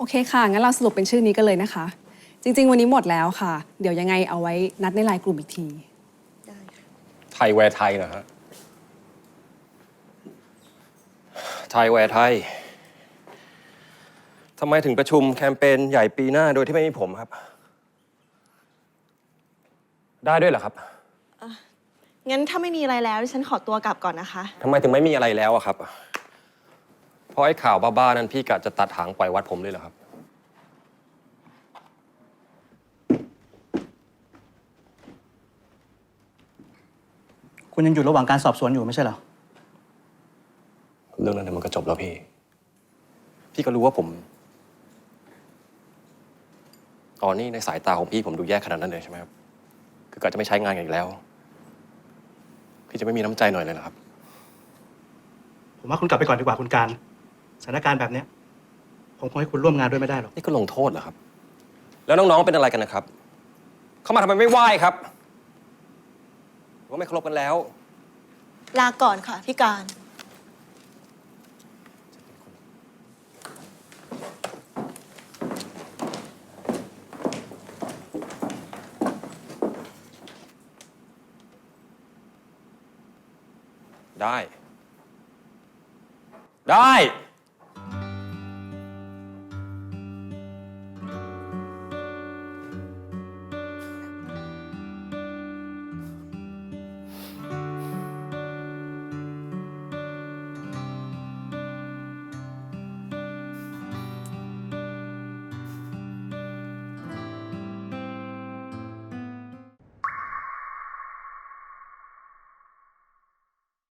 โอเคค่ะ งั้นเราสรุปเป็นชื่อนี้กันเลยนะคะ จริง ๆ วันนี้หมดแล้วค่ะ เดี๋ยวยังไงเอาไว้นัดในไลน์กลุ่มอีกทีได้ค่ะไทยแวร์ไทยเหรอฮะ ไทยแวร์ไทย ทำไมถึงประชุมแคมเปญใหญ่ปีหน้าโดยที่ไม่มีผมครับ ได้ด้วยเหรอครับ งั้นถ้าไม่มีอะไรแล้วดิฉันขอตัวกลับก่อนนะคะ ทำไมถึงไม่มีอะไรแล้วอะครับ เพราะไอ้ข่าวบ้าๆนั้นพี่กะจะตัดหางปล่อยวัดผมเลยเหรอครับ คุณยังอยู่ระหว่างการสอบสวนอยู่ไม่ใช่เหรอ เรื่องนั้นนะมันก็จบแล้วพี่ พี่ก็รู้ว่าผมอ๋อนี่ในสายตาของพี่ผมดูแย่ขนาดนั้นเลยใช่ไหมครับ คือกะจะไม่ใช้งานกันอีกแล้ว พี่จะไม่มีน้ำใจหน่อยเลยเหรอครับ ผมว่าคุณกลับไปก่อนดีกว่าคุณการ สถานการณ์แบบเนี้ยผมคงให้คุณร่วมงานด้วยไม่ได้หรอก นี่ก็ลงโทษเหรอครับ แล้วน้องๆเป็นอะไรกันนะครับ เขามาทำไมไม่ไหว้ครับหรือว่าไม่เคารพกันแล้ว ลาก่อนค่ะพี่การ ได้ ได้